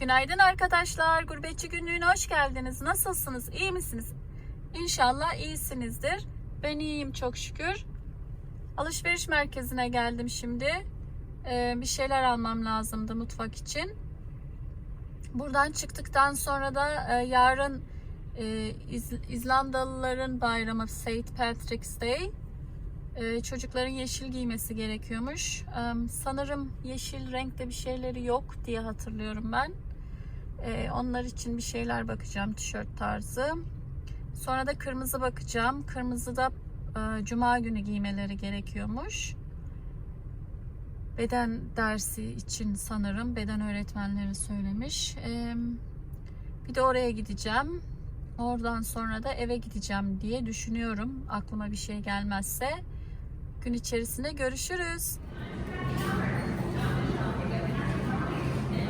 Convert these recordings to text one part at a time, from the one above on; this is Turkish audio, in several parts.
Günaydın arkadaşlar. Gurbetçi günlüğüne hoş geldiniz. Nasılsınız? İyi misiniz? İnşallah iyisinizdir. Ben iyiyim çok şükür. Alışveriş merkezine geldim şimdi. Ee, bir şeyler almam lazımdı mutfak için. Buradan çıktıktan sonra da e, yarın e, İz- İzlandalıların bayramı St. Patrick's Day. Ee, çocukların yeşil giymesi gerekiyormuş. Ee, sanırım yeşil renkte bir şeyleri yok diye hatırlıyorum ben. Ee, onlar için bir şeyler bakacağım tişört tarzı. Sonra da kırmızı bakacağım. Kırmızı da e, cuma günü giymeleri gerekiyormuş. Beden dersi için sanırım beden öğretmenleri söylemiş. Ee, bir de oraya gideceğim. Oradan sonra da eve gideceğim diye düşünüyorum. Aklıma bir şey gelmezse. Gün içerisinde görüşürüz.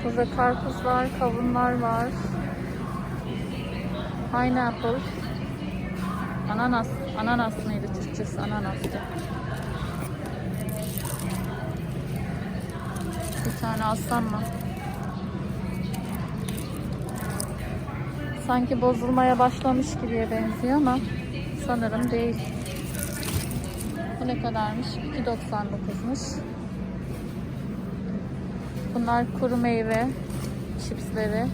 Burada karpuzlar, kavunlar var. Pineapple. Ananas. Ananas mıydı Türkçesi? Ananastı. Bir tane alsam mı? Sanki bozulmaya başlamış gibiye benziyor ama sanırım değil. Bu ne kadarmış? 2.99'muş. Bunlar kuru meyve çipsleri.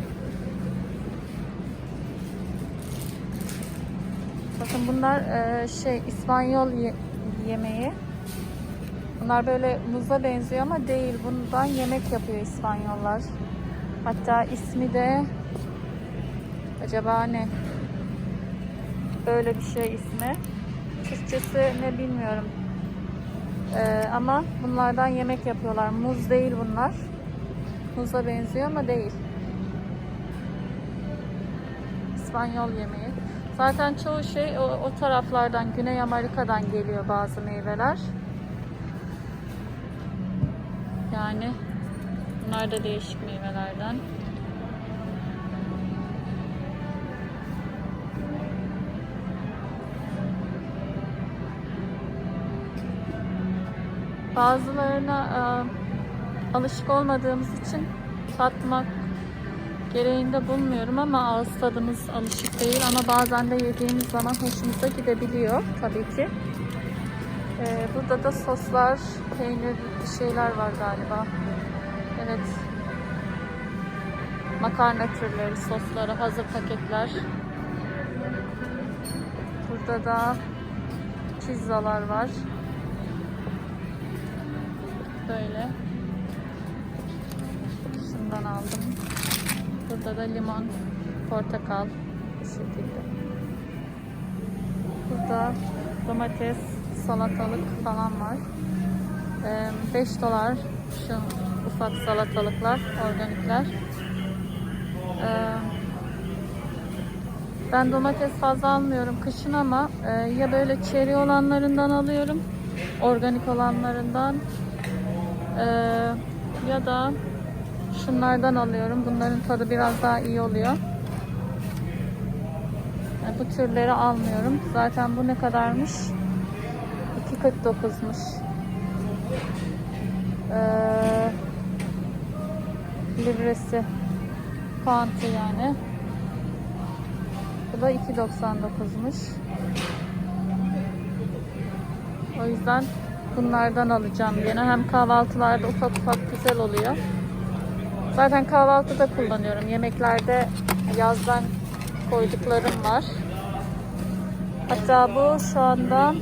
Bakın bunlar e, şey İspanyol ye- yemeği. Bunlar böyle muza benziyor ama değil. Bundan yemek yapıyor İspanyollar. Hatta ismi de acaba ne? Böyle bir şey ismi. Türkçesi ne bilmiyorum. Ee, ama bunlardan yemek yapıyorlar. Muz değil bunlar. Muza benziyor ama değil. İspanyol yemeği. Zaten çoğu şey o, o taraflardan, Güney Amerika'dan geliyor bazı meyveler. Yani bunlar da değişik meyvelerden. Bazılarına alışık olmadığımız için tatmak gereğinde bulmuyorum ama ağız tadımız alışık değil ama bazen de yediğimiz zaman hoşumuza gidebiliyor tabii ki. E, burada da soslar, peynir şeyler var galiba. Evet. Makarna türleri, sosları, hazır paketler. Burada da pizzalar var. Böyle. Şundan aldım. Burada da limon, portakal bu şekilde. Burada domates, salatalık falan var. 5 dolar şu ufak salatalıklar, organikler. Ee, ben domates fazla almıyorum kışın ama e, ya böyle çeri olanlarından alıyorum, organik olanlarından ee, ya da şunlardan alıyorum. Bunların tadı biraz daha iyi oluyor. Yani bu türleri almıyorum. Zaten bu ne kadarmış? 2.49'muş. Ee, livresi pound'u yani. Bu da 2.99'muş. O yüzden bunlardan alacağım yine. Hem kahvaltılarda ufak ufak güzel oluyor. Zaten kahvaltıda kullanıyorum. Yemeklerde yazdan koyduklarım var. Hatta bu şu anda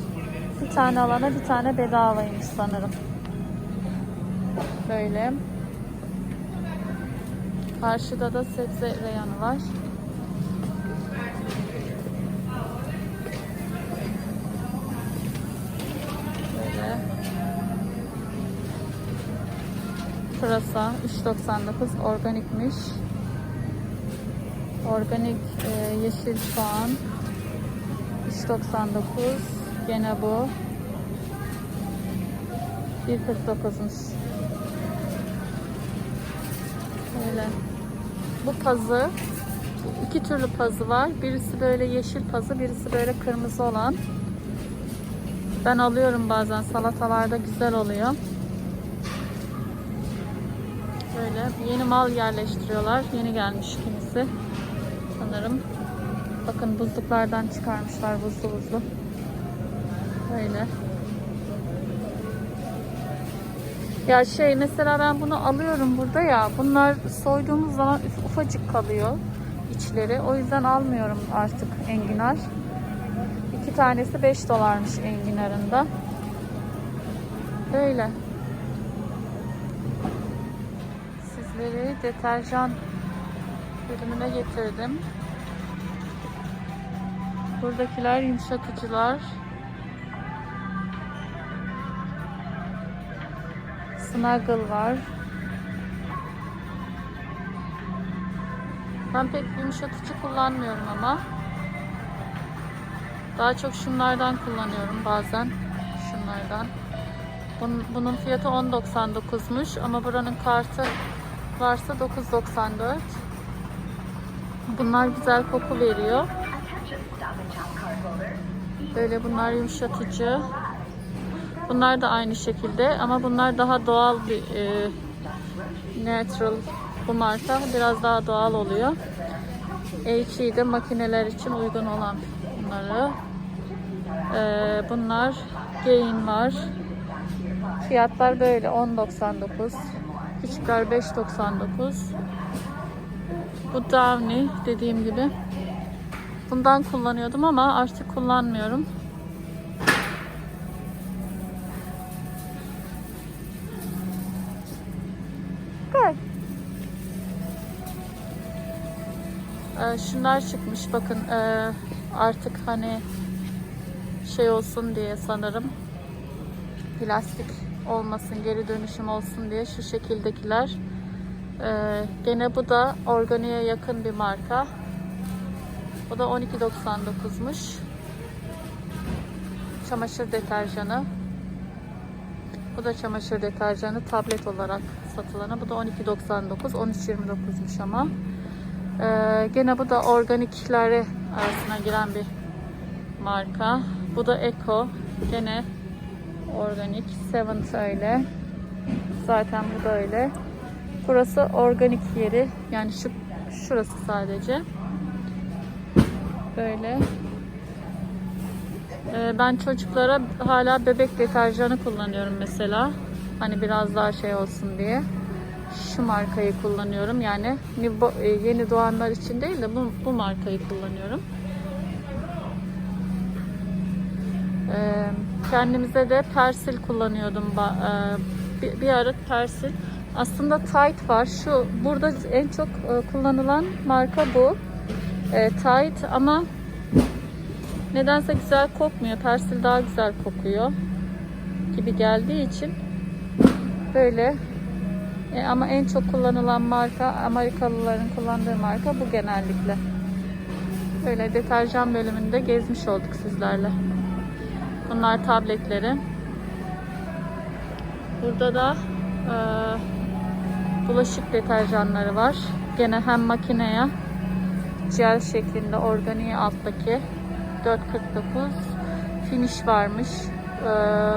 bir tane alana bir tane bedavaymış sanırım. Böyle. Karşıda da sebze reyanı var. Pırasa 3.99 organikmiş. Organik e, yeşil soğan 3.99 gene bu 1.49'muş. Böyle. Bu pazı iki türlü pazı var. Birisi böyle yeşil pazı, birisi böyle kırmızı olan. Ben alıyorum bazen salatalarda güzel oluyor. Böyle yeni mal yerleştiriyorlar. Yeni gelmiş kimisi. Sanırım. Bakın buzluklardan çıkarmışlar buzlu buzlu. Böyle. Ya şey mesela ben bunu alıyorum burada ya. Bunlar soyduğumuz zaman ufacık kalıyor içleri. O yüzden almıyorum artık enginar. İki tanesi 5 dolarmış enginarında. Böyle. Sizleri deterjan bölümüne getirdim. Buradakiler yumuşatıcılar. Snuggle var. Ben pek yumuşatıcı kullanmıyorum ama. Daha çok şunlardan kullanıyorum bazen. Şunlardan. Bunun, bunun fiyatı 10.99'muş ama buranın kartı varsa 9.94. Bunlar güzel koku veriyor. Böyle bunlar yumuşatıcı. Bunlar da aynı şekilde ama bunlar daha doğal bir e, natural bu marka biraz daha doğal oluyor. HE'de makineler için uygun olan bunları. E, bunlar Gain var. Fiyatlar böyle 10.99. Küçükler 5.99. Bu Downy dediğim gibi. Bundan kullanıyordum ama artık kullanmıyorum. Gel. Ee, şunlar çıkmış bakın ee, artık hani şey olsun diye sanırım plastik olmasın geri dönüşüm olsun diye şu şekildekiler ee, gene bu da organiğe yakın bir marka bu da 12.99'muş çamaşır deterjanı bu da çamaşır deterjanı tablet olarak satılanı. Bu da 12.99. 13.29'muş ama. Ee, gene bu da organiklere arasına giren bir marka. Bu da Eco. Gene organik. Seventh öyle. Zaten bu da öyle. Burası organik yeri. Yani şu şurası sadece. Böyle. Ee, ben çocuklara hala bebek deterjanı kullanıyorum mesela. Hani biraz daha şey olsun diye. Şu markayı kullanıyorum. Yani e, yeni doğanlar için değil de bu, bu markayı kullanıyorum. Ee, kendimize de Persil kullanıyordum. E, Bir, bir ara Persil. Aslında Tide var. Şu burada en çok e, kullanılan marka bu. E, Tide ama Nedense güzel kokmuyor. Persil daha güzel kokuyor gibi geldiği için böyle e, ama en çok kullanılan marka Amerikalıların kullandığı marka bu genellikle. Böyle deterjan bölümünde gezmiş olduk sizlerle. Bunlar tabletleri. Burada da e, bulaşık deterjanları var. Gene hem makineye gel şeklinde organiği alttaki 4.49 finish varmış. Ee,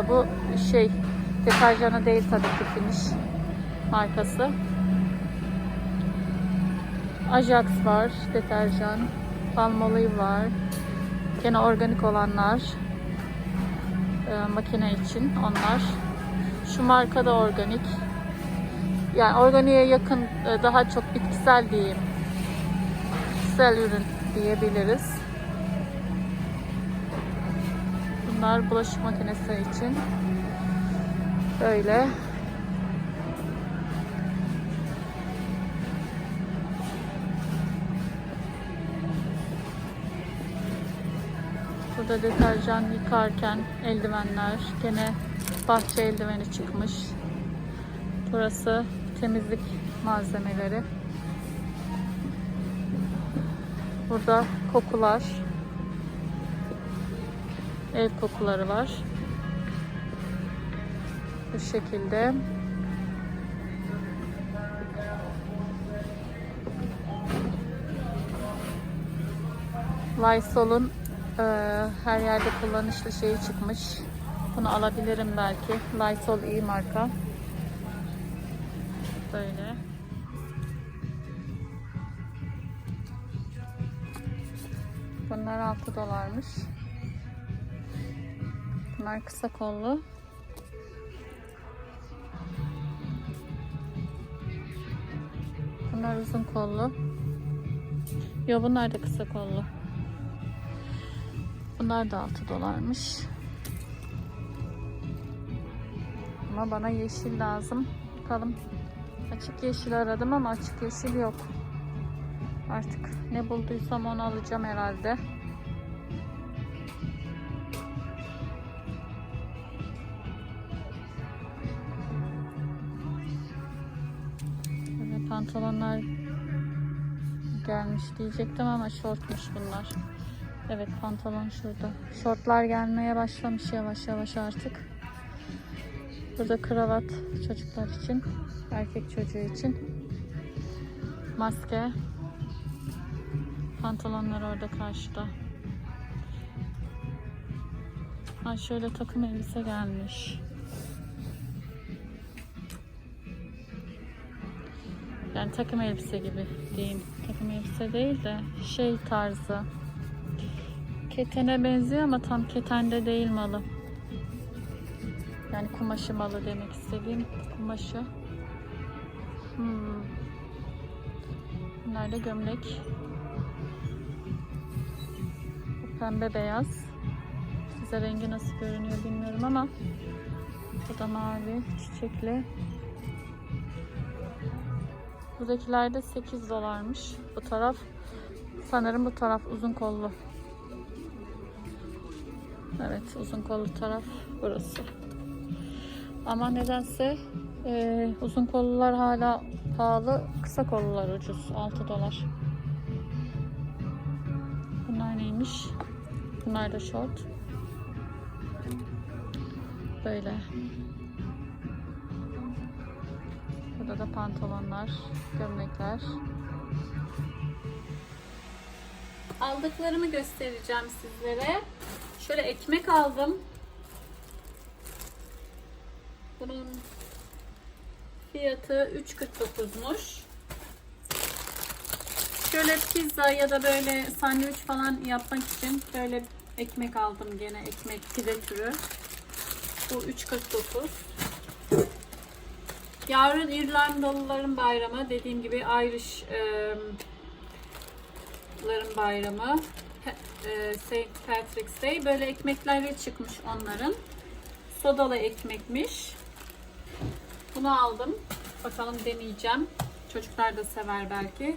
bu şey deterjanı değil tabii ki finish markası. Ajax var deterjan. Palmolive var. Gene organik olanlar. Ee, makine için onlar. Şu marka da organik. Yani organiğe yakın e, daha çok bitkisel diyeyim. Bitkisel ürün diyebiliriz. Bunlar bulaşık makinesi için. Böyle. Burada deterjan yıkarken eldivenler. Gene bahçe eldiveni çıkmış. Burası temizlik malzemeleri. Burada kokular ev kokuları var. Bu şekilde. Lysol'un ee, her yerde kullanışlı şeyi çıkmış. Bunu alabilirim belki. Lysol iyi marka. Böyle. Bunlar 6 dolarmış. Bunlar kısa kollu. Bunlar uzun kollu. Yo bunlar da kısa kollu. Bunlar da 6 dolarmış. Ama bana yeşil lazım. Bakalım. Açık yeşil aradım ama açık yeşil yok. Artık ne bulduysam onu alacağım herhalde. Pantolonlar gelmiş diyecektim ama şortmuş bunlar. Evet pantolon şurada. Şortlar gelmeye başlamış yavaş yavaş artık. Burada kravat çocuklar için, erkek çocuğu için. Maske. Pantolonlar orada karşıda. Ha şöyle takım elbise gelmiş. Yani takım elbise gibi diyeyim. Takım elbise değil de şey tarzı. Ketene benziyor ama tam ketende değil malı. Yani kumaşı malı demek istediğim kumaşı. Hmm. Bunlar da gömlek. Bu pembe beyaz. Size rengi nasıl görünüyor bilmiyorum ama bu da mavi çiçekli. Buradakiler de 8 dolarmış. Bu taraf sanırım bu taraf uzun kollu. Evet uzun kollu taraf burası. Ama nedense e, uzun kollular hala pahalı, kısa kollular ucuz. 6 dolar. Bunlar neymiş? Bunlar da short. Böyle. Burada da pantolonlar, gömlekler. Aldıklarımı göstereceğim sizlere. Şöyle ekmek aldım. Bunun fiyatı 3.49'muş. Şöyle pizza ya da böyle sandviç falan yapmak için böyle ekmek aldım gene ekmek pide türü. Bu 3.49. Yarın İrlandalıların bayramı. Dediğim gibi Irish ların bayramı. E, St. Patrick's Day. Böyle ekmekleri çıkmış onların. Sodalı ekmekmiş. Bunu aldım. Bakalım deneyeceğim. Çocuklar da sever belki.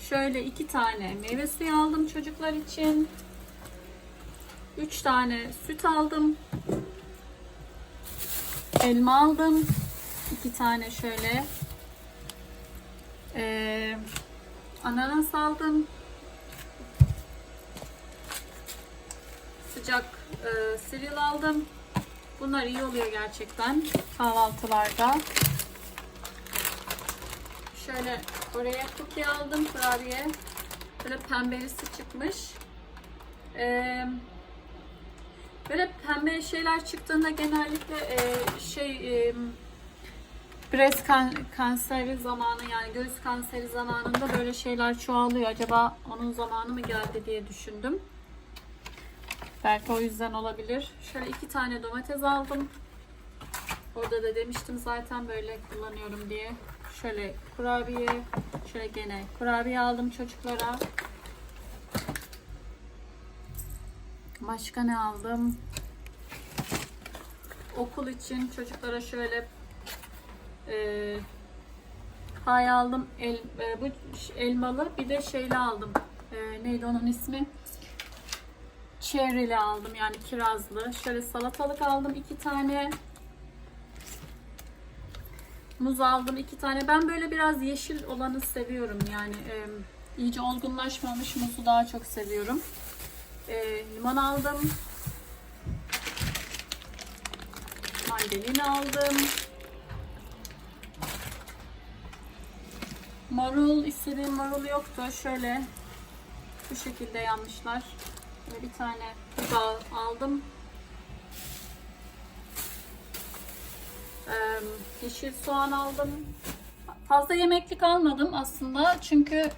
Şöyle iki tane meyve suyu aldım çocuklar için. Üç tane süt aldım. Elma aldım. İki tane şöyle ee, ananas aldım. Sıcak e, cereal aldım. Bunlar iyi oluyor gerçekten kahvaltılarda. Şöyle oraya cookie aldım kurabiye. Böyle pembelisi çıkmış. Ee, böyle pembe şeyler çıktığında genellikle e, şey e, breast kan kanseri zamanı yani göğüs kanseri zamanında böyle şeyler çoğalıyor. Acaba onun zamanı mı geldi diye düşündüm. Belki o yüzden olabilir. Şöyle iki tane domates aldım. Orada da demiştim zaten böyle kullanıyorum diye. Şöyle kurabiye, şöyle gene kurabiye aldım çocuklara. Başka ne aldım? Okul için çocuklara şöyle e, pay aldım. El, e, bu elmalı bir de şeyli aldım. E, neydi onun ismi? Cherry'li aldım yani kirazlı. Şöyle salatalık aldım iki tane. Muz aldım iki tane. Ben böyle biraz yeşil olanı seviyorum. Yani e, iyice olgunlaşmamış muzu daha çok seviyorum. E, limon aldım. Mandalina aldım. Marul istediğim marul yoktu. Şöyle bu şekilde yanmışlar. Böyle bir tane biber aldım. Yeşil soğan aldım. Fazla yemeklik almadım aslında çünkü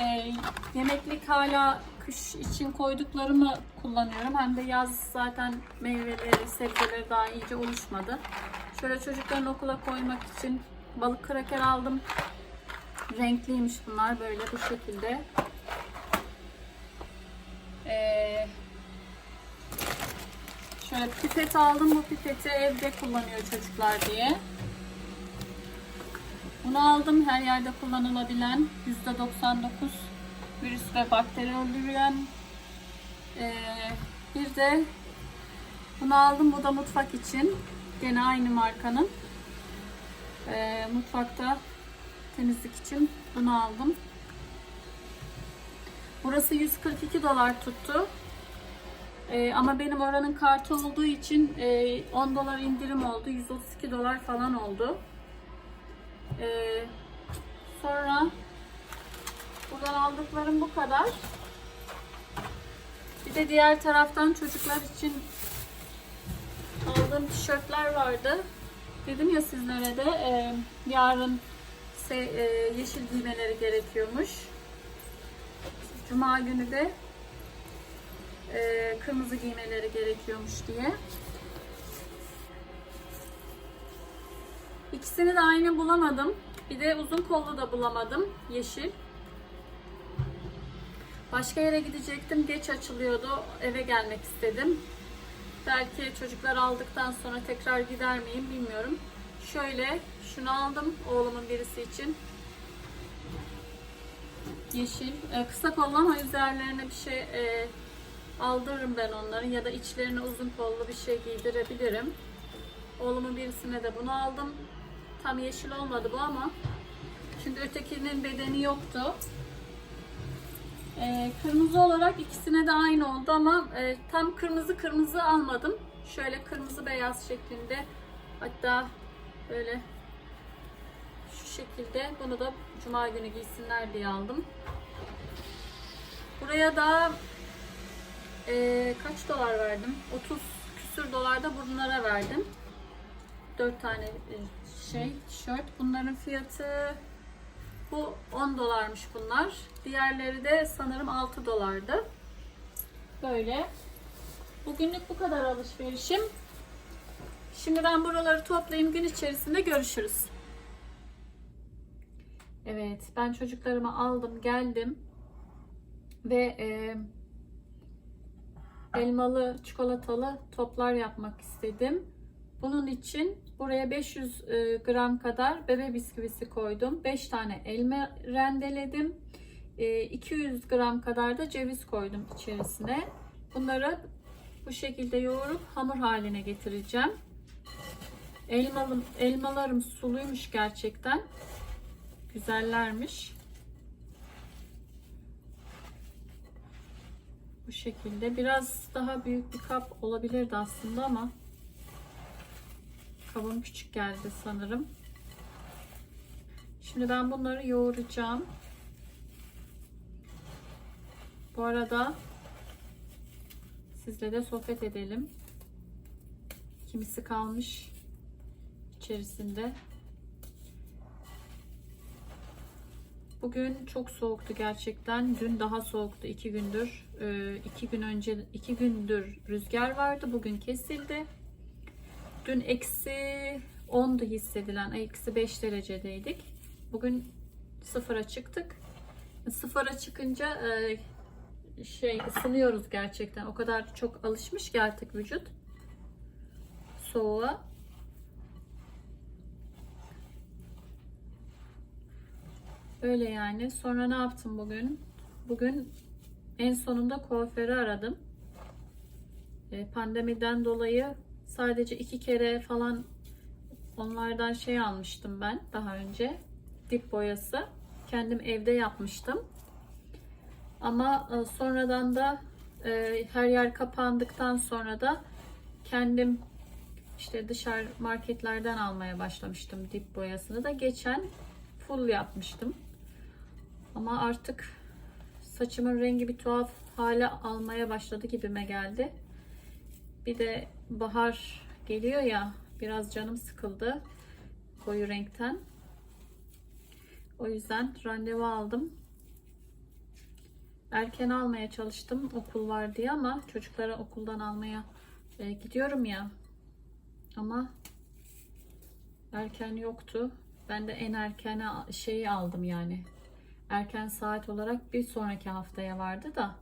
e, yemeklik hala kış için koyduklarımı kullanıyorum. Hem de yaz zaten meyveleri, sebzeleri daha iyice oluşmadı. Şöyle çocukların okula koymak için balık kraker aldım. Renkliymiş bunlar böyle bu şekilde. Şöyle pipet aldım. Bu pipeti evde kullanıyor çocuklar diye. Bunu aldım. Her yerde kullanılabilen %99 virüs ve bakteri öldüren. Ee, bir de bunu aldım. Bu da mutfak için. Gene aynı markanın. Ee, mutfakta temizlik için bunu aldım. Burası 142 dolar tuttu. Ee, ama benim oranın kartı olduğu için e, 10 dolar indirim oldu. 132 dolar falan oldu. Ee, sonra buradan aldıklarım bu kadar. Bir de diğer taraftan çocuklar için aldığım tişörtler vardı. Dedim ya sizlere de e, yarın se- e, yeşil giymeleri gerekiyormuş. Cuma günü de e, kırmızı giymeleri gerekiyormuş diye. İkisini de aynı bulamadım. Bir de uzun kollu da bulamadım. Yeşil. Başka yere gidecektim. Geç açılıyordu. Eve gelmek istedim. Belki çocuklar aldıktan sonra tekrar gider miyim bilmiyorum. Şöyle şunu aldım oğlumun birisi için. Yeşil. Ee, kısa kollu ama üzerlerine bir şey e, aldırırım ben onların ya da içlerine uzun kollu bir şey giydirebilirim. Oğlumun birisine de bunu aldım. Tam yeşil olmadı bu ama çünkü ötekinin bedeni yoktu. Ee, kırmızı olarak ikisine de aynı oldu ama e, tam kırmızı kırmızı almadım. Şöyle kırmızı beyaz şeklinde hatta böyle şu şekilde bunu da cuma günü giysinler diye aldım. Buraya da e, kaç dolar verdim? 30 küsür dolar da bunlara verdim. 4 tane e, şey tişört. Bunların fiyatı bu 10 dolarmış bunlar. Diğerleri de sanırım 6 dolardı. Böyle. Bugünlük bu kadar alışverişim. Şimdi ben buraları toplayayım. Gün içerisinde görüşürüz. Evet, ben çocuklarımı aldım, geldim ve e, elmalı, çikolatalı toplar yapmak istedim. Bunun için buraya 500 e, gram kadar bebe bisküvisi koydum. 5 tane elma rendeledim. E, 200 gram kadar da ceviz koydum içerisine. Bunları bu şekilde yoğurup hamur haline getireceğim. Elmalım, elmalarım suluymuş gerçekten. Güzellermiş. Bu şekilde. Biraz daha büyük bir kap olabilirdi aslında ama kabım küçük geldi sanırım. Şimdi ben bunları yoğuracağım. Bu arada sizle de sohbet edelim. Kimisi kalmış içerisinde. Bugün çok soğuktu gerçekten. Dün daha soğuktu iki gündür. Ee, iki gün önce iki gündür rüzgar vardı. Bugün kesildi. Dün eksi 10'du hissedilen. Eksi 5 derecedeydik. Bugün sıfıra çıktık. Sıfıra çıkınca e, şey ısınıyoruz gerçekten. O kadar çok alışmış ki artık vücut soğuğa. Öyle yani. Sonra ne yaptım bugün? Bugün en sonunda kuaförü aradım. E, pandemiden dolayı sadece iki kere falan onlardan şey almıştım ben daha önce. Dip boyası. Kendim evde yapmıştım. Ama e, sonradan da e, her yer kapandıktan sonra da kendim işte dışarı marketlerden almaya başlamıştım dip boyasını da geçen full yapmıştım. Ama artık saçımın rengi bir tuhaf hale almaya başladı gibime geldi. Bir de bahar geliyor ya biraz canım sıkıldı koyu renkten. O yüzden randevu aldım. erken almaya çalıştım okul var diye ama çocuklara okuldan almaya e, gidiyorum ya. Ama erken yoktu. Ben de en erken şeyi aldım yani. Erken saat olarak bir sonraki haftaya vardı da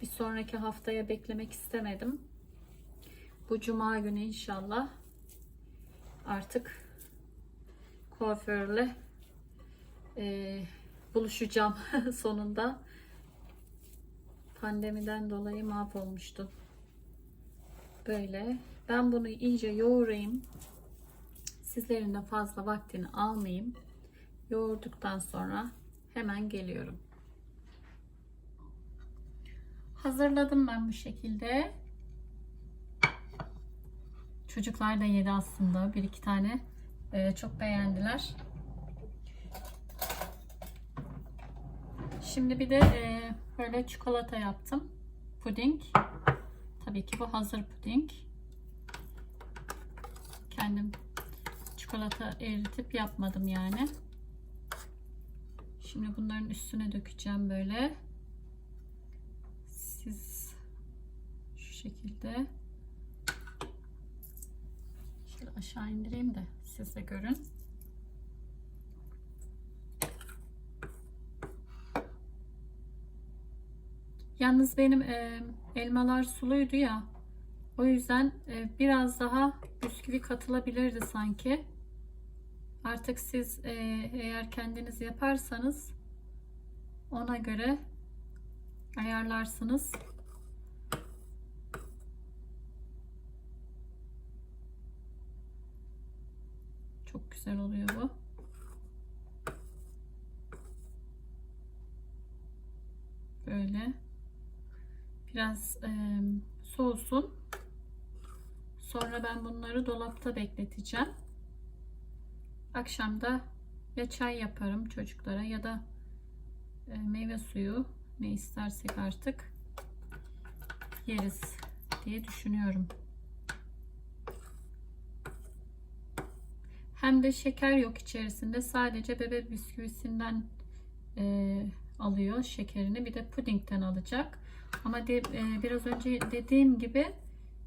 bir sonraki haftaya beklemek istemedim. Bu cuma günü inşallah artık kuaförle e, buluşacağım sonunda. Pandemiden dolayı mahvolmuştu. Böyle. Ben bunu iyice yoğurayım. Sizlerin de fazla vaktini almayayım. Yoğurduktan sonra hemen geliyorum. Hazırladım ben bu şekilde. Çocuklar da yedi aslında. Bir iki tane Ee, çok beğendiler. Şimdi bir de e, böyle çikolata yaptım. Puding. Tabii ki bu hazır puding. Kendim çikolata eritip yapmadım yani. Şimdi bunların üstüne dökeceğim böyle. Siz şu şekilde şöyle aşağı indireyim de siz de görün. Yalnız benim e, elmalar suluydu ya. O yüzden e, biraz daha bisküvi katılabilirdi sanki. Artık siz e, eğer kendiniz yaparsanız ona göre ayarlarsınız. Çok güzel oluyor bu. Böyle biraz e, soğusun. Sonra ben bunları dolapta bekleteceğim. Akşamda ya çay yaparım çocuklara ya da e, meyve suyu ne istersek artık yeriz diye düşünüyorum. Hem de şeker yok içerisinde. Sadece bebe bisküvisinden e, alıyor şekerini. Bir de pudingden alacak. Ama de, e, biraz önce dediğim gibi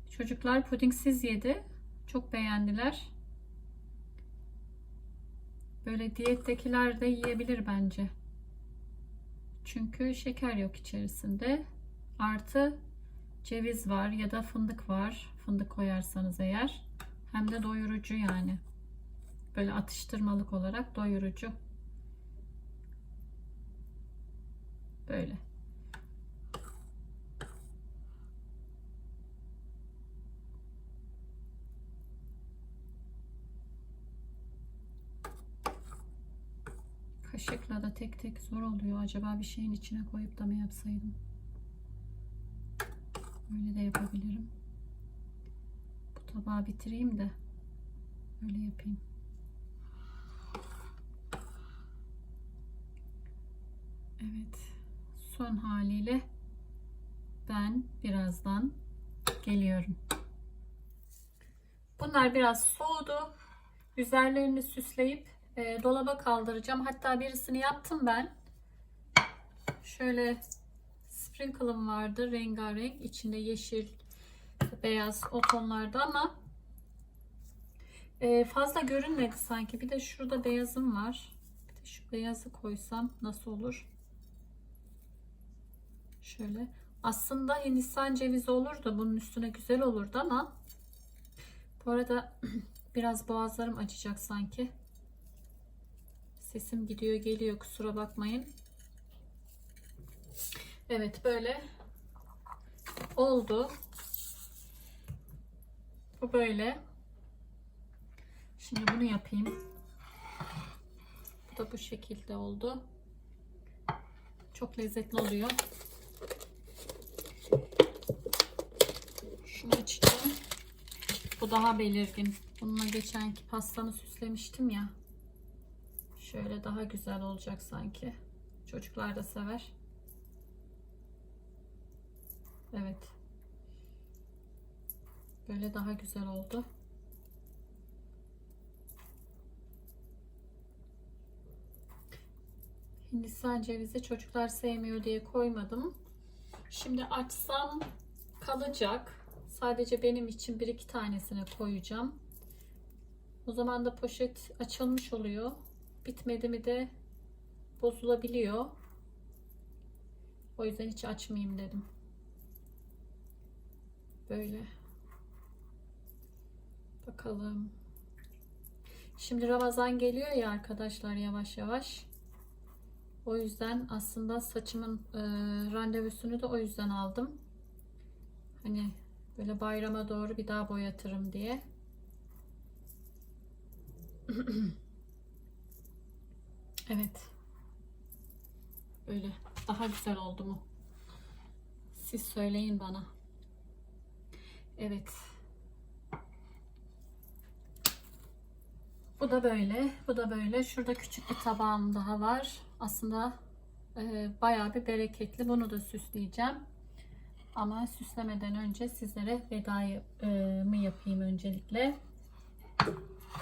çocuklar pudingsiz yedi. Çok beğendiler. Böyle diyettekiler de yiyebilir bence. Çünkü şeker yok içerisinde. Artı ceviz var ya da fındık var. Fındık koyarsanız eğer. Hem de doyurucu yani. Böyle atıştırmalık olarak doyurucu. Böyle. Kaşıkla da tek tek zor oluyor. Acaba bir şeyin içine koyup da mı yapsaydım? Öyle de yapabilirim. Bu tabağı bitireyim de öyle yapayım. Evet. Son haliyle ben birazdan geliyorum. Bunlar biraz soğudu. Üzerlerini süsleyip e, dolaba kaldıracağım. Hatta birisini yaptım ben. Şöyle sprinkle'ım vardı rengarenk. içinde yeşil, beyaz o tonlarda ama e, fazla görünmedi sanki. Bir de şurada beyazım var. Bir de şu beyazı koysam nasıl olur? Şöyle. Aslında Hindistan cevizi olurdu. Bunun üstüne güzel olurdu ama bu arada biraz boğazlarım açacak sanki. Sesim gidiyor geliyor kusura bakmayın. Evet böyle oldu. Bu böyle. Şimdi bunu yapayım. Bu da bu şekilde oldu. Çok lezzetli oluyor. Şunu açacağım. Bu daha belirgin. Bununla geçenki pastanı süslemiştim ya. Şöyle daha güzel olacak sanki. Çocuklar da sever. Evet. Böyle daha güzel oldu. Hindistan cevizi çocuklar sevmiyor diye koymadım. Şimdi açsam kalacak. Sadece benim için bir iki tanesine koyacağım. O zaman da poşet açılmış oluyor. Bitmedi mi de bozulabiliyor. O yüzden hiç açmayayım dedim. Böyle. Bakalım. Şimdi Ramazan geliyor ya arkadaşlar yavaş yavaş. O yüzden aslında saçımın e, randevusunu da o yüzden aldım. Hani böyle bayrama doğru bir daha boyatırım diye. evet. Böyle daha güzel oldu mu? Siz söyleyin bana. Evet. Bu da böyle. Bu da böyle. Şurada küçük bir tabağım daha var. Aslında e, bayağı bir bereketli. Bunu da süsleyeceğim. Ama süslemeden önce sizlere vedayı e, mı yapayım öncelikle.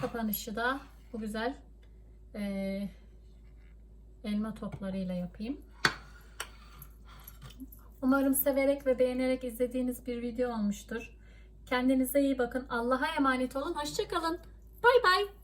Kapanışı da bu güzel e, elma toplarıyla yapayım. Umarım severek ve beğenerek izlediğiniz bir video olmuştur. Kendinize iyi bakın. Allah'a emanet olun. Hoşçakalın. Bay bay.